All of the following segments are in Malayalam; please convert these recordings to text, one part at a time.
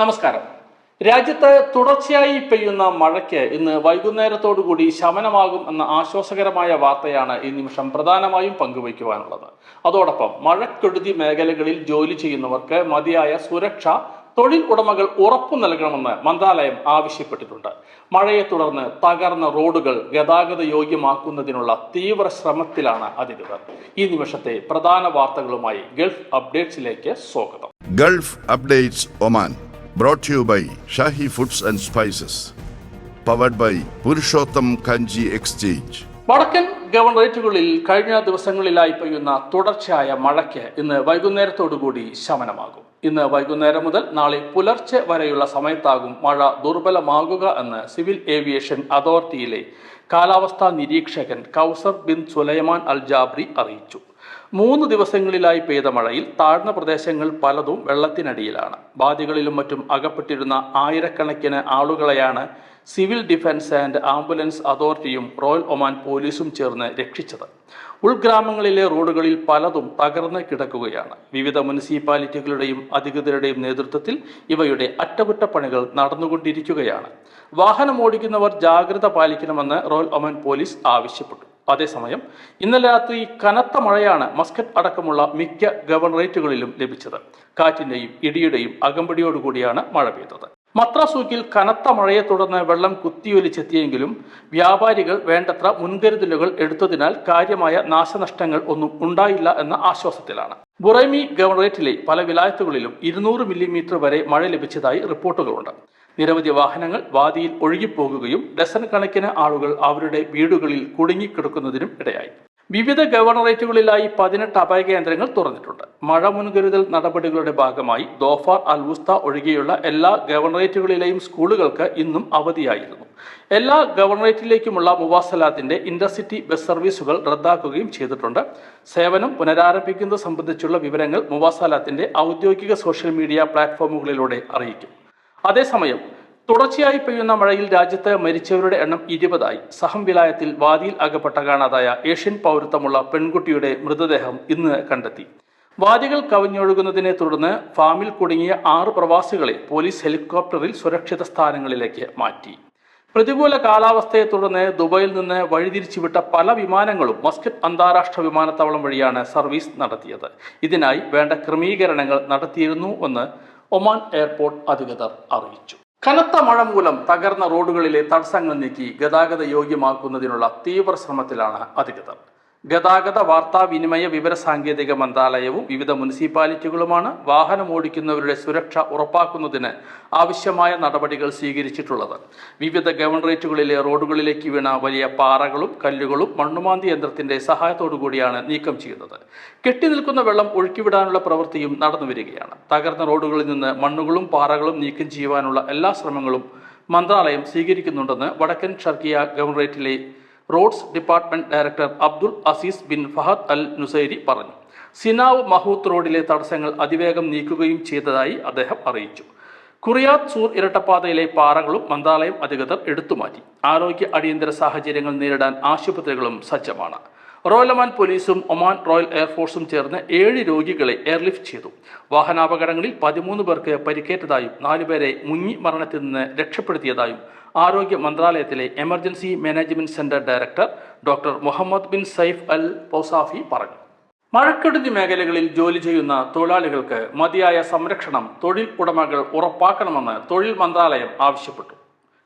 നമസ്കാരം. രാജ്യത്ത് തുടർച്ചയായി പെയ്യുന്ന മഴയ്ക്ക് ഇന്ന് വൈകുന്നേരത്തോടുകൂടി ശമനമാകും എന്ന ആശ്വാസകരമായ വാർത്തയാണ് ഈ നിമിഷം പ്രധാനമായും പങ്കുവയ്ക്കുവാനുള്ളത്. അതോടൊപ്പം മഴക്കെടുതി മേഖലകളിൽ ജോലി ചെയ്യുന്നവർക്ക് മതിയായ സുരക്ഷ തൊഴിൽ ഉടമകൾ ഉറപ്പു നൽകണമെന്ന് മന്ത്രാലയം ആവശ്യപ്പെട്ടിട്ടുണ്ട്. മഴയെ തുടർന്ന് തകർന്ന റോഡുകൾ ഗതാഗത യോഗ്യമാക്കുന്നതിനുള്ള തീവ്ര ശ്രമത്തിലാണ് അധികൃതർ ഈ നിമിഷത്തെ പ്രധാന വാർത്തകളുമായി ഗൾഫ് അപ്ഡേറ്റ്സിലേക്ക് സ്വാഗതം. Gulf updates Oman. Brought to you by Shahi Foods and Spices. Powered by Purushottam Kanji Exchange. വടക്കൻ ഗവർണറേറ്റുകളിൽ കഴിഞ്ഞ ദിവസങ്ങളിലായി പെയ്യുന്ന തുടർച്ചയായ മഴയ്ക്ക് ഇന്ന് വൈകുന്നേരത്തോടുകൂടി ശമനമാകും ഇന്ന് വൈകുന്നേരം മുതൽ നാളെ പുലർച്ചെ വരെയുള്ള സമയത്താകും മഴ ദുർബലമാകുക എന്ന് സിവിൽ ഏവിയേഷൻ അതോറിറ്റിയിലെ കാലാവസ്ഥാ നിരീക്ഷകൻ കൗസർ ബിൻ സുലൈമാൻ അൽ ജാബ്രി അറിയിച്ചു മൂന്ന് ദിവസങ്ങളിലായി പെയ്ത മഴയിൽ താഴ്ന്ന പ്രദേശങ്ങൾ പലതും വെള്ളത്തിനടിയിലാണ്. ബാധികളിലും മറ്റും അകപ്പെട്ടിരുന്ന ആയിരക്കണക്കിന് ആളുകളെയാണ് സിവിൽ ഡിഫൻസ് ആൻഡ് ആംബുലൻസ് അതോറിറ്റിയും റോയൽ ഒമാൻ പോലീസും ചേർന്ന് രക്ഷിച്ചത്. ഉൾഗ്രാമങ്ങളിലെ റോഡുകളിൽ പലതും തകർന്ന് കിടക്കുകയാണ്. വിവിധ മുനിസിപ്പാലിറ്റികളുടെയും അധികൃതരുടെയും നേതൃത്വത്തിൽ ഇവയുടെ അറ്റകുറ്റപ്പണികൾ നടന്നുകൊണ്ടിരിക്കുകയാണ്. വാഹനം ഓടിക്കുന്നവർ ജാഗ്രത പാലിക്കണമെന്ന് റോയൽ ഒമാൻ പോലീസ് ആവശ്യപ്പെട്ടു. അതേസമയം ഇന്നലെ രാത്രി കനത്ത മഴയാണ് മസ്കറ്റ് അടക്കമുള്ള മിക്ക ഗവർണറേറ്റുകളിലും ലഭിച്ചത്. കാറ്റിന്റെയും ഇടിയുടെയും അകമ്പടിയോടുകൂടിയാണ് മഴ പെയ്തത്. മത്രാസൂക്കിൽ കനത്ത മഴയെ തുടർന്ന് വെള്ളം കുത്തിയൊലിച്ചെത്തിയെങ്കിലും വ്യാപാരികൾ വേണ്ടത്ര മുൻകരുതലുകൾ എടുത്തതിനാൽ കാര്യമായ നാശനഷ്ടങ്ങൾ ഒന്നും ഉണ്ടായില്ല എന്ന ആശ്വാസത്തിലാണ്. ബുറൈമി ഗവർണറേറ്റിലെ പല വിലായത്തുകളിലും ഇരുന്നൂറ് മില്ലിമീറ്റർ വരെ മഴ ലഭിച്ചതായി റിപ്പോർട്ടുകളുണ്ട്. നിരവധി വാഹനങ്ങൾ വാദിയിൽ ഒഴുകിപ്പോകുകയും ഡസൻ കണക്കിന് ആളുകൾ അവരുടെ വീടുകളിൽ കുടുങ്ങിക്കിടക്കുന്നതിനും ഇടയായി. വിവിധ ഗവർണറേറ്റുകളിലായി പതിനെട്ട് അഭയകേന്ദ്രങ്ങൾ തുറന്നിട്ടുണ്ട്. മഴ മുൻകരുതൽ നടപടികളുടെ ഭാഗമായി ദോഫാർ അൽവുസ്ത ഒഴികെയുള്ള എല്ലാ ഗവർണറേറ്റുകളിലെയും സ്കൂളുകൾക്ക് ഇന്നും അവധിയായിരുന്നു. എല്ലാ ഗവർണറേറ്റിലേക്കുമുള്ള മുവാസലാത്തിന്റെ ഇന്റർസിറ്റി ബസ് സർവീസുകൾ റദ്ദാക്കുകയും ചെയ്തിട്ടുണ്ട്. സേവനം പുനരാരംഭിക്കുന്നത് സംബന്ധിച്ചുള്ള വിവരങ്ങൾ മുവാസലാത്തിന്റെ ഔദ്യോഗിക സോഷ്യൽ മീഡിയ പ്ലാറ്റ്ഫോമുകളിലൂടെ അറിയിക്കും. അതേസമയം തുടർച്ചയായി പെയ്യുന്ന മഴയിൽ രാജ്യത്ത് മരിച്ചവരുടെ എണ്ണം ഇരുപതായി. സഹം വിലായത്തിൽ വാദിയിൽ അകപ്പെട്ട കാണാതായ ഏഷ്യൻ പൗരത്വമുള്ള പെൺകുട്ടിയുടെ മൃതദേഹം ഇന്ന് കണ്ടെത്തി. വാദികൾ കവിഞ്ഞൊഴുകുന്നതിനെ തുടർന്ന് ഫാമിൽ കുടുങ്ങിയ ആറ് പ്രവാസികളെ പോലീസ് ഹെലികോപ്റ്ററിൽ സുരക്ഷിത സ്ഥാനങ്ങളിലേക്ക് മാറ്റി. പ്രതികൂല കാലാവസ്ഥയെ തുടർന്ന് ദുബായിൽ നിന്ന് വഴിതിരിച്ചുവിട്ട പല വിമാനങ്ങളും മസ്കറ്റ് അന്താരാഷ്ട്ര വിമാനത്താവളം വഴിയാണ് സർവീസ് നടത്തിയത്. ഇതിനായി വേണ്ട ക്രമീകരണങ്ങൾ നടത്തിയിരുന്നു എന്ന് ഒമാൻ എയർപോർട്ട് അധികൃതർ അറിയിച്ചു. കനത്ത മഴ മൂലം തകർന്ന റോഡുകളിലെ തടസ്സങ്ങൾ നീക്കി ഗതാഗത യോഗ്യമാക്കുന്നതിനുള്ള തീവ്ര ശ്രമത്തിലാണ് അധികൃതർ. ഗതാഗത വാർത്താവിനിമയ വിവര സാങ്കേതിക മന്ത്രാലയവും വിവിധ മുനിസിപ്പാലിറ്റികളുമാണ് വാഹനം ഓടിക്കുന്നവരുടെ സുരക്ഷ ഉറപ്പാക്കുന്നതിന് ആവശ്യമായ നടപടികൾ സ്വീകരിച്ചിട്ടുള്ളത്. വിവിധ ഗവർണറേറ്റുകളിലെ റോഡുകളിലേക്ക് വീണ വലിയ പാറകളും കല്ലുകളും മണ്ണുമാന്തി യന്ത്രത്തിന്റെ സഹായത്തോടു കൂടിയാണ് നീക്കം ചെയ്യുന്നത് കെട്ടിനിൽക്കുന്ന വെള്ളം ഒഴുക്കിവിടാനുള്ള പ്രവൃത്തിയും നടന്നു വരികയാണ്. തകർന്ന റോഡുകളിൽ നിന്ന് മണ്ണുകളും പാറകളും നീക്കം ചെയ്യുവാനുള്ള എല്ലാ ശ്രമങ്ങളും മന്ത്രാലയം സ്വീകരിക്കുന്നുണ്ടെന്ന് വടക്കൻ Sharqiyah ഗവർണറേറ്റിലെ roads department director Abdul Aziz bin Fahad al Nusairi പറഞ്ഞു. സിനാവ് മഹൂത്ത് റോഡിലെ തടസ്സങ്ങൾ അതിവേഗം നീക്കുകയും ചെയ്തതായി അദ്ദേഹം അറിയിച്ചു. കുറിയാത്ത് സൂർ ഇരട്ടപ്പാതയിലെ പാറകളും മന്ത്രാലയം അധികൃതർ എടുത്തുമാറ്റി. ആരോഗ്യ അടിയന്തര സാഹചര്യങ്ങൾ നേരിടാൻ ആശുപത്രികളും സജ്ജമാണ്. റോയൽ ഒമാൻ പോലീസും ഒമാൻ റോയൽ എയർഫോഴ്സും ചേർന്ന് ഏഴ് രോഗികളെ എയർലിഫ്റ്റ് ചെയ്തു. വാഹനാപകടങ്ങളിൽ പതിമൂന്ന് പേർക്ക് പരിക്കേറ്റതായും നാലുപേരെ മുങ്ങി മരണത്തിൽ നിന്ന് രക്ഷപ്പെടുത്തിയതായും ആരോഗ്യ മന്ത്രാലയത്തിലെ emergency management centre director doctor Muhammad bin Saif al പൗസാഫി പറഞ്ഞു. മഴക്കെടുതി മേഖലകളിൽ ജോലി ചെയ്യുന്ന തൊഴിലാളികൾക്ക് മതിയായ സംരക്ഷണം തൊഴിൽ ഉടമകൾ ഉറപ്പാക്കണമെന്ന് തൊഴിൽ മന്ത്രാലയം ആവശ്യപ്പെട്ടു.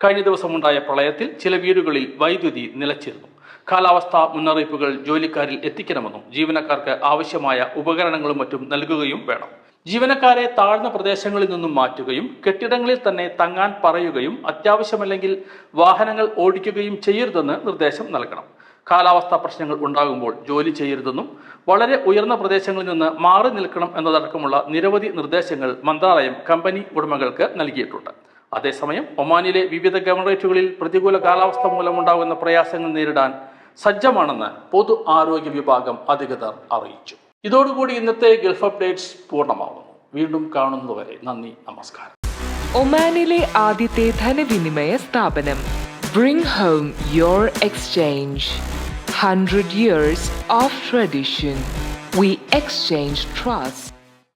കഴിഞ്ഞ ദിവസമുണ്ടായ പ്രളയത്തിൽ ചില വീടുകളിൽ വൈദ്യുതി നിലച്ചിരുന്നു. കാലാവസ്ഥാ മുന്നറിയിപ്പുകൾ ജോലിക്കാരിൽ എത്തിക്കണമെന്നും ജീവനക്കാർക്ക് ആവശ്യമായ ഉപകരണങ്ങളും മറ്റും നൽകുകയും വേണം. ജീവനക്കാരെ താഴ്ന്ന പ്രദേശങ്ങളിൽ നിന്നും മാറ്റുകയും കെട്ടിടങ്ങളിൽ തന്നെ തങ്ങാൻ പറയുകയും അത്യാവശ്യമല്ലെങ്കിൽ വാഹനങ്ങൾ ഓടിക്കുകയും ചെയ്യരുതെന്ന് നിർദ്ദേശം നൽകണം. കാലാവസ്ഥാ പ്രശ്നങ്ങൾ ഉണ്ടാകുമ്പോൾ ജോലി ചെയ്യരുതെന്നും വളരെ ഉയർന്ന പ്രദേശങ്ങളിൽ നിന്ന് മാറി നിൽക്കണം എന്നതടക്കമുള്ള നിരവധി നിർദ്ദേശങ്ങൾ മന്ത്രാലയം കമ്പനി ഉടമകൾക്ക് നൽകിയിട്ടുണ്ട്. അതേസമയം ഒമാനിലെ വിവിധ ഗവർണറേറ്റുകളിൽ പ്രതികൂല കാലാവസ്ഥ മൂലമുണ്ടാകുന്ന പ്രയാസങ്ങൾ നേരിടാൻ സജ്ജമാണെന്ന് പൊതു ആരോഗ്യ വിഭാഗം അധികൃതർ അറിയിച്ചു. ഇതോടുകൂടി ഇന്നത്തെ ഗൾഫ് അപ്ഡേറ്റ്സ് പൂർണമാവുന്നു വീണ്ടും കാണുന്നതുവരെ നന്ദി നമസ്കാരം. ഒമാനിലെ ആദ്യത്തെ ധനവിനിമയ സ്ഥാപനം bring home your exchange hundred years of tradition we exchange trust